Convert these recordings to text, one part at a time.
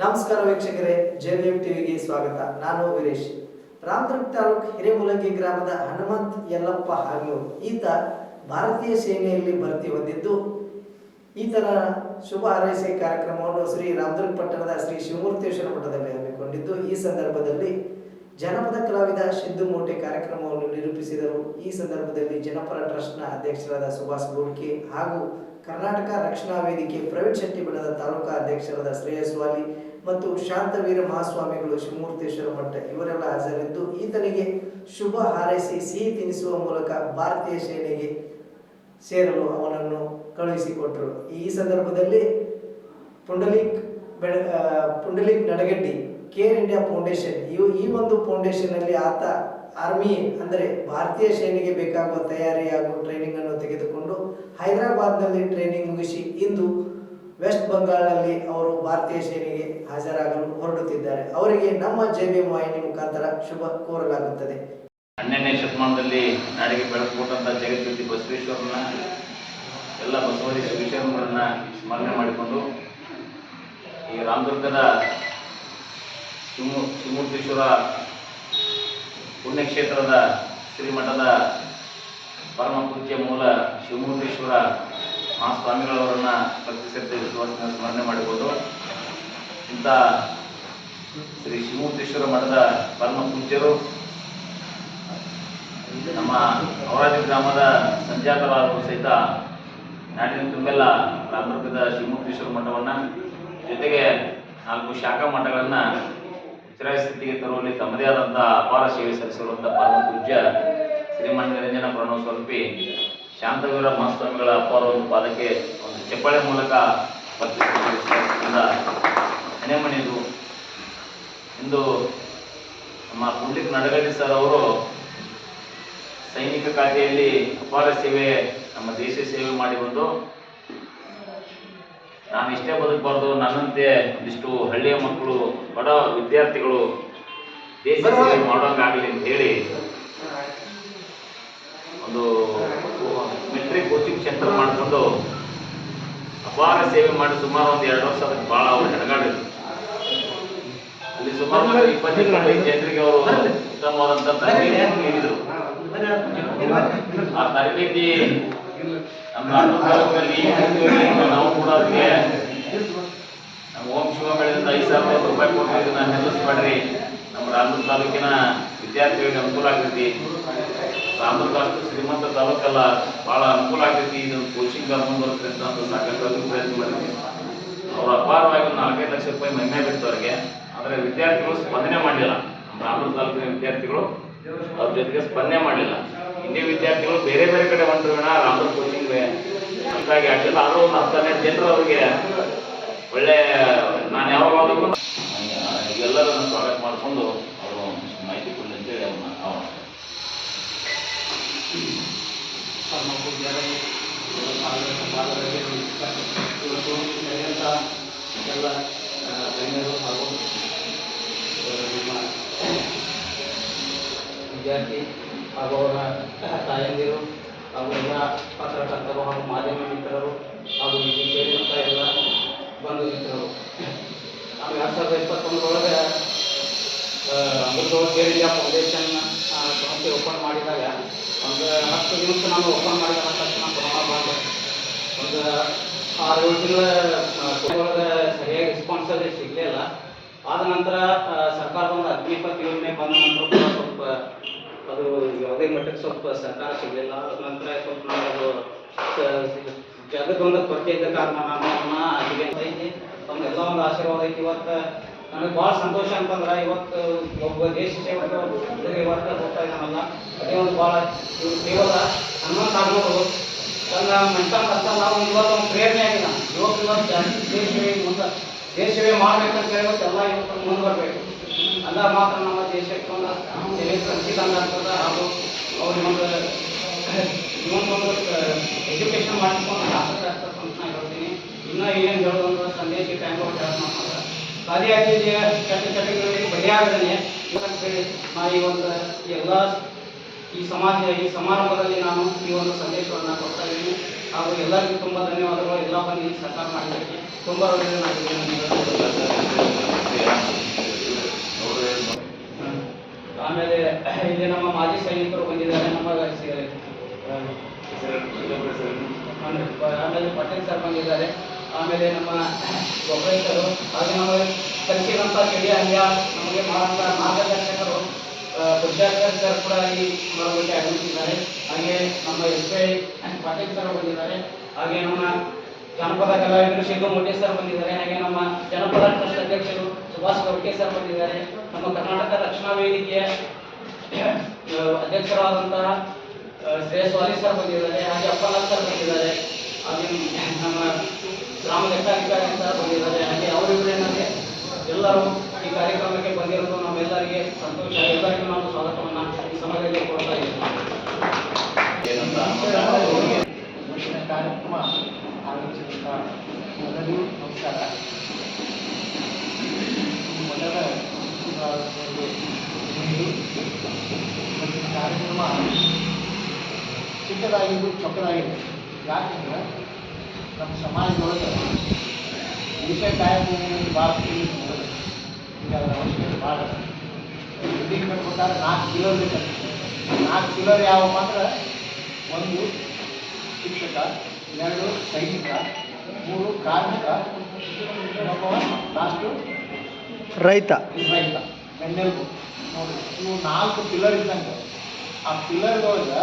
ನಮಸ್ಕಾರ ವೀಕ್ಷಕರೇ, ಜೆವಿಎಂ ಟಿವಿಗೆ ಸ್ವಾಗತ. ನಾನು ವೀರೇಶ್. ರಾಮದುರ್ಗ ತಾಲೂಕು ಹಿರೇಮುಲಂಗಿ ಗ್ರಾಮದ ಹನುಮಂತ್ ಯಲ್ಲಪ್ಪ ಹಾಗೂ ಈತ ಭಾರತೀಯ ಸೇನೆಯಲ್ಲಿ ಭರ್ತಿ ಹೊಂದಿದ್ದು, ಈತನ ಶುಭ ಹಾರೈಕೆ ಕಾರ್ಯಕ್ರಮವನ್ನು ಶ್ರೀ ರಾಮದುರ್ಗ ಪಟ್ಟಣದ ಶ್ರೀ ಶಿವಮೂರ್ತೇಶ್ವರ ಮಠದಲ್ಲಿ ಹಮ್ಮಿಕೊಂಡಿದ್ದು, ಈ ಸಂದರ್ಭದಲ್ಲಿ ಜನಪದ ಕಲಾವಿದ ಸಿದ್ದು ಮೋಟೆ ಕಾರ್ಯಕ್ರಮವನ್ನು ನಿರೂಪಿಸಿದರು. ಈ ಸಂದರ್ಭದಲ್ಲಿ ಜನಪರ ಟ್ರಸ್ಟ್ನ ಅಧ್ಯಕ್ಷರಾದ ಸುಭಾಷ್ ಗೋಡ್ಕೆ ಹಾಗೂ ಕರ್ನಾಟಕ ರಕ್ಷಣಾ ವೇದಿಕೆ ಪ್ರವೀಣ್ ಶೆಟ್ಟಿ ಬಣದ ತಾಲೂಕಾ ಅಧ್ಯಕ್ಷರಾದ ಶ್ರೇಯಸ್ ವಾಲಿ ಮತ್ತು ಶಾಂತವೀರ ಮಹಾಸ್ವಾಮಿಗಳು ಶಿವಮೂರ್ತೇಶ್ವರ ಮಠ ಇವರೆಲ್ಲ ಹಾಜರಿದ್ದು, ಈತನಿಗೆ ಶುಭ ಹಾರೈಸಿ, ಸಿಹಿ ತಿನಿಸುವ ಮೂಲಕ ಭಾರತೀಯ ಸೇನೆಗೆ ಸೇರಲು ಅವನನ್ನು ಕಳುಹಿಸಿಕೊಟ್ಟರು. ಈ ಸಂದರ್ಭದಲ್ಲಿ ಪುಂಡಲೀಕ್ ಬೆಳ Pundalik Pundalik Nadagaddi care India foundation, ಇವು ಈ ಒಂದು ಫೌಂಡೇಶನ್ ಅಲ್ಲಿ ಆತ ಆರ್ಮಿ ಅಂದರೆ ಭಾರತೀಯ ಸೇನೆಗೆ ಬೇಕಾಗುವ ತಯಾರಿ ಹಾಗೂ ಟ್ರೈನಿಂಗ್ ಅನ್ನು ತೆಗೆದುಕೊಂಡು ಹೈದರಾಬಾದ್ನಲ್ಲಿ ಟ್ರೈನಿಂಗ್ ಮುಗಿಸಿ ಇಂದು ವೆಸ್ಟ್ ಬಂಗಾಳಲ್ಲಿ ಅವರು ಭಾರತೀಯ ಸೇನೆಗೆ ಹಾಜರಾಗಲು ಹೊರಡುತ್ತಿದ್ದಾರೆ. ಅವರಿಗೆ ನಮ್ಮ ಜೆಬಿಎಂ ವಾಹಿನಿ ಮುಖಾಂತರ ಶುಭ ಕೋರಲಾಗುತ್ತದೆ. ಹನ್ನೆರಡನೇ ಶತಮಾನದಲ್ಲಿ ನಾಡಿಗೆ ಬೆಳಕು ಕೊಟ್ಟಂಥ ಜಗದ್ಗುರು ಬಸವೇಶ್ವರನ ಎಲ್ಲ ಬಸವಾದಿ ವಿಷಯಗಳನ್ನ ಸ್ಮರಣೆ ಮಾಡಿಕೊಂಡು ಈ ರಾಮದುರ್ಗದ ಶಿವಮೂರ್ತೀಶ್ವರ ಪುಣ್ಯಕ್ಷೇತ್ರದ ಶ್ರೀಮಠದ ಪರಮ ಪೂಜ್ಯ ಮೂಲ ಶಿವಮೂರ್ತೇಶ್ವರ ಮಹಾಸ್ವಾಮಿಗಳವರನ್ನ ಭಕ್ತಿ ಶ್ರದ್ಧೆ ವಿಶ್ವಾಸನ ಸ್ಮರಣೆ ಮಾಡಿಕೊಂಡು ಇಂಥ ಶ್ರೀ ಶಿವಮೂರ್ತೇಶ್ವರ ಮಠದ ಪರಮ ಪೂಜ್ಯರು ನಮ್ಮ ಅವರಾಜ ಗ್ರಾಮದ ಸಂಜಾತರಾದರು ಸಹಿತ ನಾಡಿನ ತುಂಬೆಲ್ಲ ರಾಮದುರ್ಗದ ಶಿವಮೂರ್ತೇಶ್ವರ ಮಠವನ್ನ ಜೊತೆಗೆ ನಾಲ್ಕು ಶಾಖಾ ಮಠಗಳನ್ನ ಸ್ಥಿತಿಗೆ ತರುವಲ್ಲಿ ತಮ್ಮದೇ ಆದಂತಹ ಅಪಾರ ಸೇವೆ ಸಲ್ಲಿಸಿರುವಂತಹ ಪರಮ ಪೂಜ್ಯ ಶ್ರೀಮನ್ ನಿರಂಜನ ಪ್ರಣವ ಸ್ವಲ್ಪಿ ಶಾಂತವೀರ ಮಹಾಸ್ವಾಮಿಗಳ ಅಪಾರ ಒಂದು ಪಾದಕ್ಕೆ ಒಂದು ಚಪ್ಪಳೆ ಮೂಲಕ ಮನೆ ಮನೆಯದು ಇಂದು ನಮ್ಮ ಪುಂಡಿಕ್ ನಡಗಡ್ಡಿ ಸರ್ ಅವರು ಸೈನಿಕ ಖಾತೆಯಲ್ಲಿ ಅಪಾರ ಸೇವೆ ನಮ್ಮ ದೇಶ ಸೇವೆ ಮಾಡಿ ನಾನು ಇಷ್ಟೇ ಬದುಕಬಾರ್ದು ನನ್ನಂತೆ ಒಂದಿಷ್ಟು ಹಳ್ಳಿಯ ಮಕ್ಕಳು ಬಡ ವಿದ್ಯಾರ್ಥಿಗಳು ದೇಶ ಸೇವೆ ಮಾಡೋಂಗಾಗಲಿ ಅಂತ ಹೇಳಿ ಒಂದು ಮೆಟ್ರಿಕ್ ಕೋಚಿಂಗ್ ಸೆಂಟರ್ ಮಾಡಿಕೊಂಡು ಅಪಾರ ಸೇವೆ ಮಾಡಿ ಸುಮಾರು ಒಂದು ಎರಡು ವರ್ಷ ಅದಕ್ಕೆ ಭಾಳ ಅವರು ಹೆಣಗಾಡಿದ್ರು. ಅಲ್ಲಿ ಸುಮಾರು ಒಂದು ಇಪ್ಪತ್ತು ಇಪ್ಪತ್ತೈದು ಜನರಿಗೆ ಅವರು ಉತ್ತಮವಾದಂಥ ತರಬೇತಿಯನ್ನು ನೀಡಿದರು. ಆ ತರಬೇತಿ ನಮ್ಮ ತಾಲೂಕಲ್ಲಿ ನಾವು ಕೂಡ ಅದಕ್ಕೆ ಶಿವಗಳಿಂದ ಐದು ಸಾವಿರ ರೂಪಾಯಿ ಕೊಟ್ಟು ನಾನು ನಿಲ್ಲಿಸ್ಬೇಡ್ರಿ ನಮ್ಮ ರಾಮೂರು ತಾಲೂಕಿನ ವಿದ್ಯಾರ್ಥಿಗಳಿಗೆ ಅನುಕೂಲ ಆಗ್ತೈತಿ. ರಾಮೂರು ತಾಲೂಕು ಶ್ರೀಮಂತ ತಾಲೂಕಲ್ಲ, ಭಾಳ ಅನುಕೂಲ ಆಗ್ತೈತಿ. ಇದು ಕೋಚಿಂಗ್ ಮುಂದುವರ್ಸ್ರಿ ಅಂತ ಸಾಕಷ್ಟು ಪ್ರಯತ್ನ ಮಾಡಿದ್ವಿ. ಅವರು ಅಪಾರವಾಗಿ ನಾಲ್ಕೈದು ಲಕ್ಷ ರೂಪಾಯಿ ಮಹಿಮೆ ಬಿತ್ತು ಅವರಿಗೆ. ಆದರೆ ವಿದ್ಯಾರ್ಥಿಗಳು ಸ್ಪಂದನೆ ಮಾಡಲಿಲ್ಲ. ನಮ್ಮ ರಾಮೂರು ತಾಲೂಕಿನ ವಿದ್ಯಾರ್ಥಿಗಳು ಅವ್ರ ಜೊತೆಗೆ ಸ್ಪಂದನೆ ಮಾಡಲಿಲ್ಲ. ಇನ್ನೇ ವಿದ್ಯಾರ್ಥಿಗಳು ಬೇರೆ ಬೇರೆ ಕಡೆ ಹೊಂಟ್ರು ರಾಮೂರು ಕೋಚಿಂಗ್ ಅಂತಾಗಿ ಆಗಿಲ್ಲ ಆದರೂ ಒಂದು ಹತ್ತು ಹನ್ನೆರಡು ಜನರು ಅವರಿಗೆ ಒಳ್ಳೆ ನಾನು ಯಾವಾಗ ಎಲ್ಲರನ್ನು ಸ್ವಾಗತ ಮಾಡಿಕೊಂಡು ಅವರು ಮಾಹಿತಿ ಕೊಡಲಿ ಅಂತೇಳಿ ಅವ್ರನ್ನ ಆಹ್ವಾನಿಸ್ತಾರೆ. ಇವತ್ತು ನಡೆಯುವಂಥ ಎಲ್ಲ ಗಣ್ಯರು ಹಾಗೂ ವಿದ್ಯಾರ್ಥಿ ಹಾಗೂ ಅವರ ತಾಯಂದಿರು ಹಾಗೂ ಎಲ್ಲ ಪತ್ರಕರ್ತರು ಹಾಗೂ ಮಾಧ್ಯಮ ಮಿತ್ರರು ಹಾಗೂ ಇಲ್ಲಿ ಸೇರಿದಂಥ ಎಲ್ಲ ಬಂಧು ಮಿತ್ರರು ನಾವು ಎರಡು ಸಾವಿರದ ಇಪ್ಪತ್ತೊಂದರೊಳಗೆ ಅಮೃತೋರ್ ಏರ್ ಇಂಡಿಯಾ ಫೌಂಡೇಶನ್ ಸಂಸ್ಥೆ ಓಪನ್ ಮಾಡಿದಾಗ, ಒಂದು ಹತ್ತು ದಿವಸ ನಾನು ಓಪನ್ ಮಾಡಿದ ತಕ್ಷಣ ಕೊರೋನಾ ಬಂದೆ ಒಂದು ಆರು ಏಳು ತಿಂಗಳ ಸರಿಯಾಗಿ ರೆಸ್ಪಾನ್ಸ್ ಅಲ್ಲಿ ಸಿಗಲಿಲ್ಲ ಆದ ನಂತರ ಸರ್ಕಾರದ ಒಂದು ಅಗ್ನಿಪತ್ ಯೋಜನೆ ಬಂದ ನಂತರ ಸ್ವಲ್ಪ ಅದು ಯಾವುದೇ ಮಟ್ಟಕ್ಕೆ ಸ್ವಲ್ಪ ಸರ್ಕಾರ ಸಿಗಲಿಲ್ಲ. ಅದ ನಂತರ ಸ್ವಲ್ಪ ಸ- ಜಗತ್ತೊಂದು ಕೊರತೆ ಇದ್ದ ಕಾರಣ ನಾನು ಅದನ್ನ ತಮ್ಮೆಲ್ಲ ಒಂದು ಆಶೀರ್ವಾದ ಐತಿ. ಇವತ್ತು ನನಗೆ ಭಾಳ ಸಂತೋಷ ಅಂತಂದ್ರೆ ಇವತ್ತು ಒಬ್ಬ ದೇಶ ಸೇವಕ ಇವತ್ತು ಹೋಗ್ತಾ ಇದ್ದಾನಲ್ಲ. ಅದೇ ಒಂದು ಭಾಳ ಇವ್ರು ಕೇವಲ ಹನುಮಂತ ಆಗ್ಬೋದು. ತನ್ನ ಮೆಂಟಲ್ ಅಷ್ಟಲ್ಲ ಅವ್ನು ಇವತ್ತು ಒಂದು ಪ್ರೇರಣೆ ಆಗಿಲ್ಲ ಇವತ್ತು ಇವತ್ತು ಜಾಸ್ತಿ ದೇಶ ಮುಂದೆ ದೇಶ ಸೇವೆ ಮಾಡ್ಬೇಕಂತ ಇವತ್ತು ಎಲ್ಲ ಇವತ್ತು ಮುಂದೆ ಬರಬೇಕು. ಅಂದಾಗ ಮಾತ್ರ ನಮ್ಮ ದೇಶಕ್ಕೆ ಒಂದು ಸೇವೆ ಸಲ್ಲಿಸಿದಂಗೆ ಆಗ್ತದೆ ಹಾಗೂ ಅವ್ರಿಗೆ ಒಂದು ಇವೊಂದೊಂದು ಎಜುಕೇಶನ್ ಮಾಡಿಕೊಂಡು ದೇಶಕ್ಕೆ ಟೈಮ್ ಕೆಲಸ ಮಾಡ್ತಾರೆ. ಖಾಲಿಯಾಗಿದ್ದ ಕೆಟ್ಟ ಚಟಗಳಿಗೆ ಬಲಿಯಾಗದೇ ನಾ ಈ ಒಂದು ಎಲ್ಲ ಈ ಸಮಾಜ ಈ ಸಮಾರಂಭದಲ್ಲಿ ನಾನು ಈ ಒಂದು ಸಂದೇಶವನ್ನು ಕೊಡ್ತಾ ಇದ್ದೀನಿ. ಹಾಗೂ ಎಲ್ಲರಿಗೂ ತುಂಬ ಧನ್ಯವಾದಗಳು. ಎಲ್ಲ ಬಂದು ಸರ್ಕಾರ ಮಾಡಲಿಕ್ಕೆ ತುಂಬ ಆಮೇಲೆ ಇಲ್ಲಿ ನಮ್ಮ ಮಾಜಿ ಸೈನಿಕರು ಬಂದಿದ್ದಾರೆ. ನಮ್ಮ ಆಮೇಲೆ ಪಟೇಲ್ ಸರ್ ಬಂದಿದ್ದಾರೆ. ಆಮೇಲೆ ನಮ್ಮ ಒಬ್ಬರು ಹಾಗೆ ನಮ್ಮ ಕಲಿಸಿದಂಥ ಕಡಿಯ ಹಳ್ಳಿಯ ನಮಗೆ ಮಾಡುವಂಥ ಮಾರ್ಗದರ್ಶಕರು ಬುದ್ಧಾಕರ್ ಸರ್ ಕೂಡ ಈ ಸಮಾರಂಭಕ್ಕೆ ಆಗಮಿಸಿದ್ದಾರೆ. ಹಾಗೆ ನಮ್ಮ ಎಸ್ ಐ ಪಾಟೀಲ್ ಸರ್ ಬಂದಿದ್ದಾರೆ. ಹಾಗೆ ನಮ್ಮ ಜನಪದ ಕಲಾವಿದರು ಶಿಲ್ಪು ಮೊಟ್ಟೆ ಸರ್ ಬಂದಿದ್ದಾರೆ. ಹಾಗೆ ನಮ್ಮ ಜನಪದ ಟ್ರಸ್ಟ್ ಅಧ್ಯಕ್ಷರು ಸುಭಾಷ್ ಗೌಡ್ಕೆ ಸರ್ ಬಂದಿದ್ದಾರೆ. ನಮ್ಮ ಕರ್ನಾಟಕ ರಕ್ಷಣಾ ವೇದಿಕೆಯ ಅಧ್ಯಕ್ಷರಾದಂತಹ ಶ್ರೇಯಸ್ವಾಮಿ ಸರ್ ಬಂದಿದ್ದಾರೆ. ಹಾಗೆ ಅಪ್ಪನಾಥ್ ಸರ್ ಬಂದಿದ್ದಾರೆ. ಹಾಗೆ ನಮ್ಮ ಗ್ರಾಮ ಲೆಕ್ಕಾಧಿಕಾರಿ ಅಂತ ಬಂದಿದ್ದಾರೆ. ಹಾಗೆ ಅವರಿಬ್ಬರು ಏನಂದ್ರೆ ಎಲ್ಲರೂ ಈ ಕಾರ್ಯಕ್ರಮಕ್ಕೆ ಬಂದಿರೋದು ನಮ್ಮೆಲ್ಲರಿಗೆ ಸಂತೋಷ. ಎಲ್ಲರಿಗೂ ನಾವು ಸ್ವಾಗತವನ್ನು ಈ ಸಮಯದಲ್ಲಿ ಕೊಡ್ತಾ ಇದ್ದೀವಿ ಕಾರ್ಯಕ್ರಮ ಆರಂಭಿಸಿದಂಥ ಎಲ್ಲರಿಗೂ ನಮಸ್ಕಾರ ಮೊದಲ ಕಾರ್ಯಕ್ರಮ ಚಿಕ್ಕದಾಗಿದ್ದು ಚೊಕ್ಕದಾಗಿದೆ. ಯಾಕಂದ್ರೆ ನಮ್ಮ ಸಮಾಜದೊಳಗೆ ವಿಷಯ ಕಾಯಕ ಭಾಳ ಈಗ ಅದರ ಅವಶ್ಯಕತೆ ಭಾಳ ಬಿಲ್ಡಿಂಗ್ ಕಟ್ಬೇಕಾದ್ರೆ ನಾಲ್ಕು ಪಿಲ್ಲರ್ ಬೇಕಾಗ್ತದೆ ನಾಲ್ಕು ಪಿಲ್ಲರ್ ಯಾವ ಮಾತ್ರ? ಒಂದು ಶಿಕ್ಷಕ ಎರಡು ಸೈನಿಕ ಮೂರು ಕಾರ್ಮಿಕ ಲಾಸ್ಟು ರೈತ. ರೈತ. ಬೆನ್ನೆಲುಬು ನೋಡಿ ಇವು ನಾಲ್ಕು ಪಿಲ್ಲರ್ ಇದ್ದಂಗೆ. ಆ ಪಿಲ್ಲರ್ದೊಳಗೆ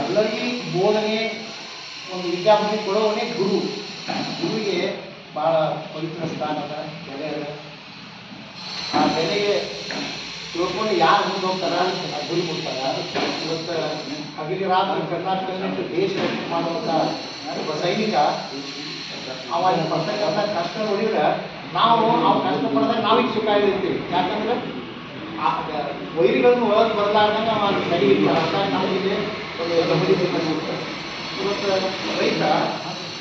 ಎಲ್ಲರಿಗೂ ಬೋಧನೆ ಒಂದು ವಿದ್ಯಾಭ್ಯಾಸ ಕೊಡೋವನೇ ಗುರು. ಗುರುವಿಗೆ ಭಾಳ ಪವಿತ್ರ ಸ್ಥಾನದ ಬೆಲೆ ಅದ ಆ ಬೆಲೆಗೆ ತಿಳ್ಕೊಂಡು ಯಾರು ಮುಂದೆ ಹೋಗ್ತಾರ ಆ ಗುರು ಕೊಡ್ತಾರ? ಇವತ್ತು ಹಗಲಿ ರಾತ್ರಿ ಕರ್ನಾಟಕದಲ್ಲಿ ದೇಶ ಮಾಡುವಂಥ ಒಬ್ಬ ಸೈನಿಕ ಅವ ಪಡ್ತಕ್ಕಂಥ ಕಷ್ಟ ನೋಡಿದ್ರೆ ನಾವು ನಾವು ಕಷ್ಟ ಪಡೆದಾಗ ನಾವೀಗ ಸುಖ ಆಗಿರ್ತೀವಿ ಯಾಕಂದ್ರೆ ವೈರಿಗಳನ್ನು ಒಳಗೆ ಬರಲಾರ್ದಂಗೆ ನಾವು ಅದು ಸರಿ ಇಲ್ಲ ಅಂತ ನಮಗೆ ಇವತ್ತು ರೈತ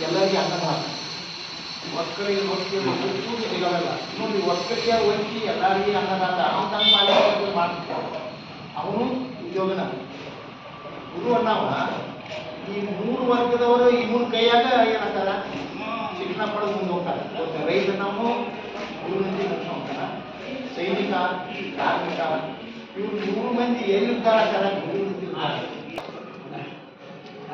ಎಲ್ಲರಿಗೆ ಅನ್ನದಾತ ಒಕ್ಕಳಿಗೆ ಮಕ್ಕಳಿಗೆ ಮಕ್ಕಳು ಸಿಗಲ್ಲ ನೋಡಿ ಒಕ್ಕಲಿಗೆ ಒಂಟಿ ಎಲ್ಲರಿಗೆ ಅನ್ನದಾತ ಅವನು ತನ್ನ ಮಾಡಿ ಮಾಡ್ತಿರ್ತಾನೆ ಅವನು ಉದ್ಯೋಗನ ಗುರು ಅನ್ನವ ಈ ಮೂರು ವರ್ಗದವರು ಮೂರು ಕೈಯಾಗ ಏನಂತಾರ ಶಿಕ್ಷಣ ಪಡೆದು ಮುಂದೆ ಹೋಗ್ತಾರೆ ಒಬ್ಬ ರೈತ ನಾವು ಗುರುವಿನಿಂದ ಮುಂದೆ ಹೋಗ್ತಾರ ಸೈನಿಕ ಕಾರ್ಮಿಕ ಇವ್ರು ಮೂರು ಮಂದಿ ಎಲ್ಲಿರ್ತಾರ ಅಂತಾರ ಗುರುವಿನಿಂದ